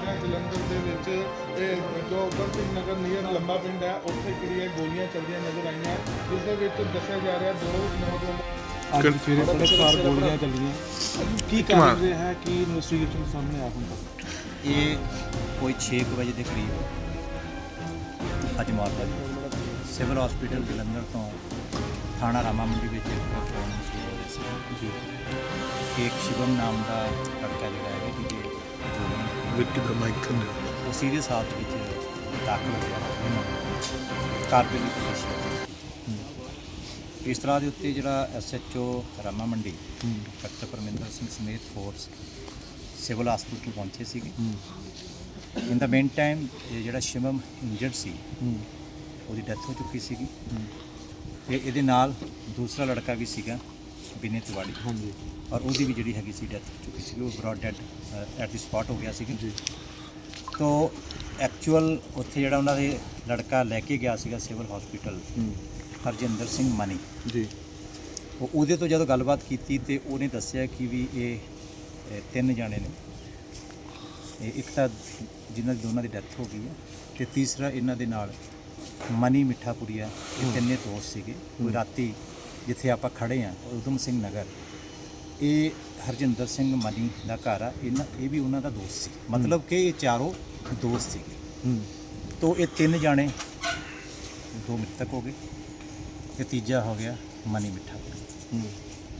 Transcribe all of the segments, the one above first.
ਰਿਹਾ ਜਲੰਧਰ ਦੇ ਵਿੱਚ ਇਹ ਜੋ ਉਧਮ ਸਿੰਘ ਨਗਰ ਨੀਅਰ ਲੰਬਾ ਪਿੰਡ ਹੈ ਉੱਥੇ ਕਿਹੜੀਆਂ ਗੋਲੀਆਂ ਚੱਲਦੀਆਂ ਨਜ਼ਰ ਆਈਆਂ ਜਿਸ ਦੇ ਵਿੱਚ ਦੱਸਿਆ ਜਾ ਰਿਹਾ ਦੋ ਨੌਜਵਾਨ ਅੱਜ ਸਵੇਰੇ ਬੜੇ ਚਾਰ ਗੋਲੀਆਂ ਚੱਲੀਆਂ। ਕੀ ਕਾਰਨ ਰਿਹਾ ਹੈ ਕੀ ਇਨਵੈਸਟੀਗੇਸ਼ਨ ਸਾਹਮਣੇ ਆ ਹੁੰਦਾ? ਇਹ ਕੋਈ 6 ਕੁ ਵਜੇ ਦੇ ਕਰੀਬ ਅੱਜ ਮਾਰਦਾ ਜੀ ਸਿਵਲ ਹਸਪੀਟਲ ਜਲੰਧਰ ਤੋਂ ਥਾਣਾ ਰਾਮਾ ਮੰਡੀ ਵਿੱਚ ਇੱਕ ਫੋਨ ਮਸੂਲ ਹੋ ਰਿਹਾ ਸੀ। ਜੀ। ਕਿ ਇੱਕ ਸ਼ਿਵਮ ਨਾਮ ਦਾ ਲੜਕਾ ਜਿਹੜਾ ਹੈ ਜਿਹਦੀ ਗੋਲੀ ਵਿੱਕੀ ਦਾ ਮਾਈਕ ਨੇ ਉਹ ਸੀਰੀਅਸ ਹਾਲਤ ਵਿੱਚ ਦਾਖਲ ਹੋਇਆ ਕਾਰਪੇਲੀ ਪੁਲਿਸ ਇਸ ਤਰ੍ਹਾਂ ਦੇ ਉੱਤੇ ਜਿਹੜਾ ਐਸਐਚਓ ਰਾਮਾ ਮੰਡੀ ਡਾਕਟਰ ਪਰਮਿੰਦਰ ਸਿੰਘ ਸਮੇਤ ਫੋਰਸ ਸਿਵਲ ਹਸਪੀਟਲ ਪਹੁੰਚੇ ਸੀਗੇ। ਇਨ ਦਾ ਮੇਨ ਟਾਈਮ ਜਿਹੜਾ ਸ਼ਿਵਮ ਇੰਜਰਡ ਸੀ ਉਹਦੀ ਡੈਥ ਹੋ ਚੁੱਕੀ ਸੀਗੀ। ਤੇ ਇਹਦੇ ਨਾਲ ਦੂਸਰਾ ਲੜਕਾ ਵੀ ਸੀਗਾ। ਬਿਨੇ ਤਿਵਾੜੀ। ਹਾਂਜੀ। ਔਰ ਉਹਦੀ ਵੀ ਜਿਹੜੀ ਹੈਗੀ ਸੀ ਡੈਥ ਹੋ ਚੁੱਕੀ ਸੀ ਉਹ brought dead at the spot ਹੋ ਗਿਆ ਸੀ ਜੀ। ਤੋ ਐਕਚੁਅਲ ਉੱਥੇ ਜਿਹੜਾ ਉਹਨਾਂ ਦੇ ਲੜਕਾ ਲੈ ਕੇ ਗਿਆ ਸੀਗਾ ਸਿਵਲ ਹਸਪੀਟਲ ਹਰਜਿੰਦਰ ਸਿੰਘ ਮਨੀ। ਜੀ। ਉਹ ਉਹਦੇ ਤੋਂ ਜਦੋਂ ਗੱਲਬਾਤ ਕੀਤੀ ਤੇ ਉਹਨੇ ਦੱਸਿਆ ਕਿ ਵੀ ਇਹ ਤਿੰਨ ਜਾਣੇ ਨੇ। ਇਹ ਇੱਕ ਤਾਂ ਜਿਨ੍ਹਾਂ ਦੀ ਦੋਨਾਂ ਦੀ ਡੈਥ ਹੋ ਗਈ ਹੈ ਤੇ ਤੀਸਰਾ ਇਹਨਾਂ ਦੇ ਨਾਲ ਮਨੀ ਮਿੱਠਾਪੁਰੀਆ ਇਹ ਤਿੰਨੇ ਦੋਸਤ ਸੀਗੇ। ਰਾਤੀ ਜਿੱਥੇ ਆਪਾਂ ਖੜੇ ਆ ਉਦਮ ਸਿੰਘ ਨਗਰ ਇਹ ਹਰਜਿੰਦਰ ਸਿੰਘ ਮਨੀ ਦਾ ਘਰ ਆ। ਇਹਨਾਂ ਇਹ ਵੀ ਉਹਨਾਂ ਦਾ ਦੋਸਤ ਸੀ। ਮਤਲਬ ਕਿ ਇਹ ਚਾਰੋਂ ਦੋਸਤ ਸੀਗੇ। ਹੂੰ। ਤੋ ਇਹ ਤਿੰਨ ਜਾਣੇ ਦੋ ਮ੍ਰਿਤਕ ਹੋ ਗਏ। ਤੇ ਤੀਜਾ ਹੋ ਗਿਆ ਮਨੀ ਮਿੱਠਾਪੁਰੀ ਹੂੰ।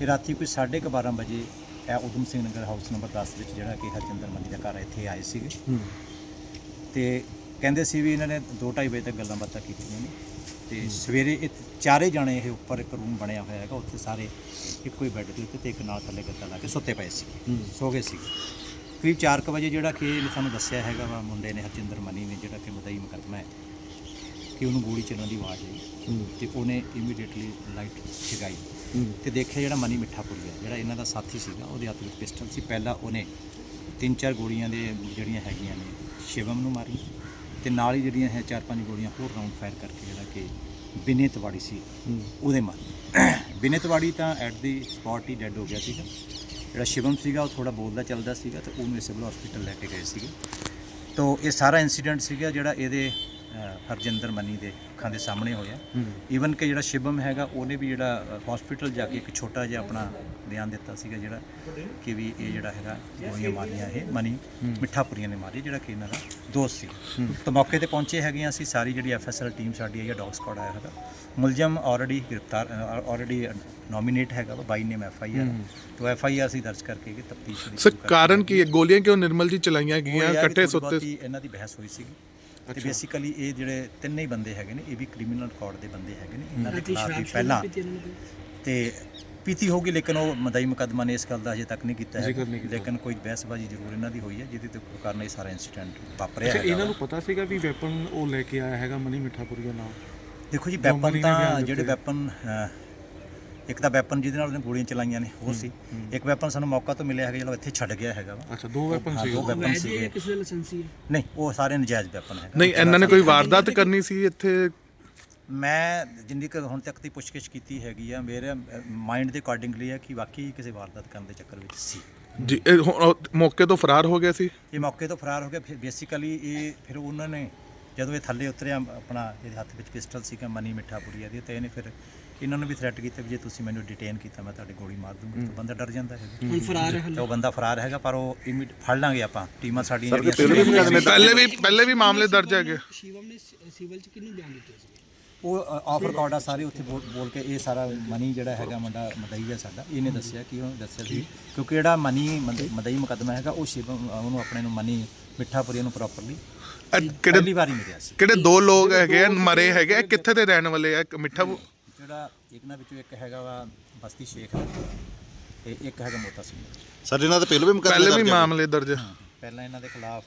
ਇਹ ਰਾਤੀ ਕੋਈ 12:30 ਵਜੇ ਇਹ ਉਦਮ ਸਿੰਘ ਨਗਰ ਹਾਊਸ ਨੰਬਰ 10 ਵਿੱਚ ਜਿਹੜਾ ਕਿ ਹਰਜਿੰਦਰ ਮਨੀ ਦਾ ਘਰ ਇੱਥੇ ਆਏ ਸੀਗੇ। ਹੂੰ। ਤੇ ਕਹਿੰਦੇ ਸੀ ਵੀ ਇਹਨਾਂ ਨੇ 2:30 ਵਜੇ ਤੱਕ ਗੱਲਾਂ ਬਾਤਾਂ ਕੀਤੀਆਂ ਨੇ। ਤੇ ਸਵੇਰੇ ਇਹ ਚਾਰੇ ਜਾਣੇ ਇਹ ਉੱਪਰ ਇੱਕ ਰੂਮ ਬਣਿਆ ਹੋਇਆ ਹੈਗਾ ਉੱਥੇ ਸਾਰੇ ਇੱਕੋ ਹੀ ਬੈੱਡ ਦੇ ਉੱਤੇ ਤੇ ਇੱਕ ਨਾਲ ਥੱਲੇ ਗੱਦਾ ਲਾ ਕੇ ਸੁੱਤੇ ਪਏ ਸੀ। ਸੋ ਗਏ ਸੀ। ਕਰੀਬ 4:00 ਵਜੇ ਜਿਹੜਾ ਕਿ ਇਹਨੇ ਸਾਨੂੰ ਦੱਸਿਆ ਹੈਗਾ ਵਾ ਮੁੰਡੇ ਨੇ ਹਰਜਿੰਦਰ ਮਨੀ ਨੇ ਜਿਹੜਾ ਕਿ ਮਦਈ ਮੁਕੱਦਮਾ ਹੈ ਕਿ ਉਹਨੂੰ ਗੋਲੀ ਚੱਲਣ ਦੀ ਆਵਾਜ਼ ਆਈ ਤੇ ਉਹਨੇ ਇਮੀਡੀਏਟਲੀ ਲਾਈਟ ਜਗਾਈ। ਤੇ ਦੇਖਿਆ ਜਿਹੜਾ ਮਨੀ ਮਿੱਠਾਪੁਰੀ ਹੈ ਜਿਹੜਾ ਇਹਨਾਂ ਦਾ ਸਾਥੀ ਸੀਗਾ ਉਹਦੇ ਹੱਥ ਵਿੱਚ ਪਿਸਟਲ ਸੀ। ਪਹਿਲਾਂ ਉਹਨੇ ਤਿੰਨ ਚਾਰ ਗੋਲੀਆਂ ਦੇ ਜਿਹੜੀਆਂ ਹੈਗੀਆਂ ਨੇ ਸ਼ਿਵਮ ਨੂੰ ਮਾਰੀ ਤੇ ਨਾਲ ਹੀ ਜਿਹੜੀਆਂ ਹੈ ਚਾਰ ਪੰਜ ਗੋਲੀਆਂ ਹੋਰ ਰਾਉਂਡ ਫਾਇਰ ਕਰਕੇ ਜਿਹੜਾ ਕਿ ਬਿਨੇ ਤਵਾੜੀ ਸੀ ਉਹਦੇ ਮਾਰੀ ਬਿਨੇ ਤਵਾੜੀ ਤਾਂ ਐਟ ਦੀ ਸਪੌਟ ਹੀ ਡੈੱਡ ਹੋ ਗਿਆ ਸੀਗਾ। ਜਿਹੜਾ ਸ਼ਿਵਮ ਸੀਗਾ ਉਹ ਥੋੜਾ ਬੋਲਦਾ ਚੱਲਦਾ ਸੀਗਾ ਤੇ ਉਹਨੂੰ ਸਿਵਲ ਹਸਪੀਟਲ ਲੈ ਕੇ ਗਏ ਸੀਗੇ। ਤੋ ਇਹ ਸਾਰਾ ਇਨਸੀਡੈਂਟ ਸੀਗਾ ਜਿਹੜਾ ਇਹਦੇ ਹਰਜਿੰਦਰ ਮਨੀ ਦੇ ਅੱਖਾਂ ਦੇ ਸਾਹਮਣੇ ਹੋਇਆ। ਈਵਨ ਕਿ ਜਿਹੜਾ ਸ਼ਿਵਮ ਹੈਗਾ ਉਹਨੇ ਵੀ ਜਿਹੜਾ ਹਸਪੀਟਲ ਜਾ ਕੇ ਇੱਕ ਛੋਟਾ ਜਿਹਾ ਆਪਣਾ ਬਿਆਨ ਦਿੱਤਾ ਸੀਗਾ ਜਿਹੜਾ ਕਿ ਵੀ ਇਹ ਜਿਹੜਾ ਹੈਗਾ ਗੋਲੀਆਂ ਮਾਰੀਆਂ ਇਹ ਮਨੀ ਮਿੱਠਾਪੁਰੀਆਂ ਨੇ ਮਾਰੀ ਜਿਹੜਾ ਕਿ ਇਹਨਾਂ ਦਾ ਦੋਸਤ ਸੀ। ਤਾਂ ਮੌਕੇ ਤੇ ਪਹੁੰਚੇ ਹੈਗੇ ਅਸੀਂ ਸਾਰੀ ਜਿਹੜੀ ਐਫਐਸਐਲ ਟੀਮ ਸਾਡੀ ਹੈ ਡੌਗ ਸਕਾਡ ਆਇਆ ਹੈਗਾ। ਮੁਲਜ਼ਮ ਆਲਰੇਡੀ ਗ੍ਰਿਫਤਾਰ ਆਲਰੇਡੀ ਨੋਮੀਨੇਟ ਹੈਗਾ by name F I R ਤੋਂ ਐਫ ਆਈ ਆਰ ਅਸੀਂ ਦਰਜ ਕਰਕੇ ਕਿ ਤਫਤੀਸ਼ ਸਰ ਕਾਰਨ ਕੀ ਗੋਲੀਆਂ ਕਿਉਂ ਨਿਰਮਲ ਜੀ ਚਲਾਈਆਂ ਗਈਆਂ ਇਕੱਠੇ ਸੁੱਤੇ ਸੁੱਤੇ ਇਹਨਾਂ ਦੀ ਬਹਿਸ ਹੋਈ ਸੀਗੀ। ਤੇ ਬੇਸਿਕਲੀ ਇਹ ਜਿਹੜੇ ਤਿੰਨੇ ਹੀ ਬੰਦੇ ਹੈਗੇ ਨੇ ਇਹ ਵੀ ਕ੍ਰਿਮੀਨਲ ਰਿਕਾਰਡ ਦੇ ਬੰਦੇ ਹੈਗੇ ਨੇ ਇਹਨਾਂ ਦੇ ਖਿਲਾਫ ਵੀ ਪਹਿਲਾਂ ਤੇ। ਪੀਤੀ ਹੋਗੀ ਲੇਕਿਨ ਉਹ ਮਦਈ ਮੁਕੱਦਮਾ ਨੇ ਇਸ ਗੱਲ ਦਾ ਅਜੇ ਤੱਕ ਨਹੀਂ ਕੀਤਾ ਹੈ। ਲੇਕਿਨ ਕੋਈ ਬਹਿਸਬਾਜ਼ੀ ਜ਼ਰੂਰ ਇਹਨਾਂ ਦੀ ਹੋਈ ਹੈ ਜਿਹਦੇ ਤੇ ਕਾਰਨ ਇਹ ਸਾਰਾ ਇਨਸੀਡੈਂਟ ਵਾਪਰਿਆ ਹੈਗਾ ਇਹਨਾਂ ਨੂੰ ਪਤਾ ਸੀਗਾ ਵੀ ਵੈਪਨ ਉਹ ਲੈ ਕੇ ਆਇਆ ਹੈਗਾ ਮਨੀ ਮਿੱਠਾਪੁਰੀ ਦਾ ਨਾਮ ਦੇਖੋ ਜੀ ਵੈਪਨ ਤਾਂ ਜਿਹੜੇ। ਵੈਪਨ ਇੱਕ ਤਾਂ ਵੈਪਨ ਜਿਹਦੇ ਨਾਲ ਉਹਨੇ ਗੋਲੀਆਂ ਚਲਾਈਆਂ ਨੇ ਉਹ ਸੀ। ਇੱਕ ਵੈਪਨ ਸਾਨੂੰ ਮੌਕਾ ਤੋਂ ਮਿਲਿਆ ਹੈਗਾ ਜਿਹੜਾ ਇੱਥੇ ਛੱਡ ਗਿਆ ਹੈਗਾ ਵਾ। ਅੱਛਾ ਦੋ ਵੈਪਨ ਹਾਂ, ਸੀ ਦੋ ਵੈਪਨ ਸੀਗੇ। ਕਿਸੇ ਦਾ ਲਾਇਸੈਂਸੀ ਹੈ ਨਹੀਂ ਉਹ ਸਾਰੇ ਨਜਾਇਜ਼ ਵੈਪਨ ਹੈਗਾ। ਨਹੀਂ ਇਹਨਾਂ ਨੇ ਕੋਈ ਵਾਰਦਾਤ ਕਰਨੀ ਸੀ ਇੱਥੇ? ਮੈਂ ਜਿੰਨੀ ਕੁ ਹੁਣ ਤੱਕ ਦੀ ਪੁੱਛਗਿੱਛ ਕੀਤੀ ਹੈਗੀ ਆ ਮੇਰੇ ਮਾਈਂਡ ਦੇ ਅਕੋਰਡਿੰਗਲੀ ਹੈ ਕਿ ਵਾਕਈ ਕਿਸੇ ਵਾਰਦਾਤ ਕਰਨ ਦੇ ਚੱਕਰ ਵਿੱਚ ਸੀ। ਜੀ ਇਹ ਹੁਣ ਉਹ ਮੌਕੇ ਤੋਂ ਫਰਾਰ ਹੋ ਗਿਆ ਸੀ? ਇਹ ਮੌਕੇ ਤੋਂ ਫਰਾਰ ਹੋ ਗਿਆ ਫਿਰ ਬੇਸਿਕਲੀ ਇਹ ਫਿਰ ਉਹਨਾਂ ਨੇ ਜਦੋਂ ਇਹ ਥੱਲੇ ਉਤਰਿਆ ਆਪਣਾ ਇਹਦੇ ਹੱਥ ਵਿੱਚ ਪਿਸਟਲ ਸੀਗਾ ਮਨੀ ਮਿੱਠਾਪੁਰੀਆ ਦੀ ਤੇ ਇਹਨੇ ਫਿਰ ਇਹਨਾਂ ਨੂੰ ਵੀ ਥ੍ਰੈਟ ਕੀਤਾ ਵੀ ਜੇ ਤੁਸੀਂ ਮੈਨੂੰ ਡਿਟੇਨ ਕੀਤਾ ਮੈਂ ਤੁਹਾਡੇ ਗੋਲੀ ਮਾਰ ਦੂੰਗਾ। ਤਾਂ ਬੰਦਾ ਡਰ ਜਾਂਦਾ ਹੈਗਾ। ਹੁਣ ਫਰਾਰ ਹੈ ਤੇ ਉਹ ਬੰਦਾ ਫਰਾਰ ਹੈਗਾ ਪਰ ਉਹ ਇਮੀਡ ਫੜ ਲਾਂਗੇ ਆਪਾਂ। ਟੀਮਾਂ ਸਾਡੀਆਂ ਜਿਹੜੀਆਂ ਪਹਿਲੇ ਵੀ ਪਹਿਲੇ ਵੀ ਮਾਮਲੇ ਦਰਜ ਹੈਗੇ। ਸ਼ਿਵਮ ਨੇ ਸਿਵਲ ਚ ਕਿਹਨੂੰ ਬਿਆਨ ਦਿੱਤੇ ਸੀ? ਉਹ ਆਫ ਰਿਕਾਰਡ ਆ ਸਾਰੇ ਉੱਥੇ ਬੋਲ ਕੇ ਇਹ ਸਾਰਾ ਮਨੀ ਜਿਹੜਾ ਹੈਗਾ ਮੁੰਡਾ ਮਦਈ ਹੈ ਸਾਡਾ। ਇਹਨੇ ਦੱਸਿਆ ਕਿ ਉਹ ਦੱਸਿਆ ਸੀ ਕਿਉਂਕਿ ਜਿਹੜਾ ਮਨੀ ਮਦ- ਮਦਈ ਮੁਕੱਦਮਾ ਹੈਗਾ ਉਹ ਸ਼ਿਵਮ ਉਹਨੂੰ ਆਪਣੇ ਨੂੰ ਮਨੀ ਮਿੱਠਾਪੁਰੀ ਨੂੰ ਪ੍ਰੋਪਰਲੀ ਇਹ ਕਿਹੜੇ ਪਹਿਲੀ ਵਾਰੀ ਮਿਲਿਆ ਸੀ। ਕਿਹੜੇ ਦੋ ਲੋਕ ਹੈਗੇ ਆ, ਮਰੇ ਹੈਗੇ ਆ, ਕਿੱਥੇ ਦੇ ਰਹਿਣ ਵਾਲੇ ਆ ਇੱਕ ਮਿੱਠਾ ਜਿਹੜਾ ਇੱਕ ਨਾ ਵਿੱਚੋਂ ਇੱਕ ਹੈਗਾ ਵਾ ਬਸਤੀ ਸ਼ੇਖ ਦਾ ਤੇ ਇੱਕ ਹੈਗਾ ਮੋਤਾ ਸਿੰਘ। ਸਰ ਇਹਨਾਂ ਦੇ ਪਹਿਲਾਂ ਵੀ ਮੁਕੱਦਮੇ ਪਹਿਲੇ ਵੀ ਦਰਜ ਆ। ਮਾਮਲੇ ਦਰਜ ਪਹਿਲਾਂ ਇਹਨਾਂ ਦੇ ਖਿਲਾਫ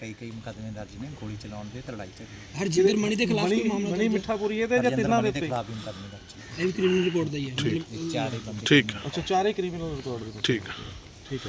ਕਈ ਕਈ ਮੁਕੱਦਮੇ ਦਰਜ ਨੇ ਗੋਲੀ ਚਲਾਉਣ ਦੇ ਤੇ ਲੜਾਈ ਝਗੜੇ ਹਰਜਿੰਦਰ ਮਣੀ ਦੇ ਖਿਲਾਫ ਕੋਈ ਮਾਮਲਾ ਮਨੀ ਮਿੱਠਾਪੁਰੀ ਇਹਦੇ ਜਾਂ ਤਿੰਨਾਂ ਦੇ ਉੱਤੇ? ਖਿਲਾਫ ਵੀ ਮੁਕੱਦਮੇ ਦਰਜ ਨੇ। ਇਹ ਵੀ ਕ੍ਰਿਮੀਨਲ ਰਿਪੋਰਟ ਦਾ ਹੀ ਹੈ। ਇਹ ਚਾਰੇ ਬੰਦੇ ਠੀਕ। ਅੱਛਾ ਚਾਰੇ ਕ੍ਰਿਮੀਨਲ ਰਿਕਾਰਡ ਦੇ ਠੀਕ। ਠੀਕ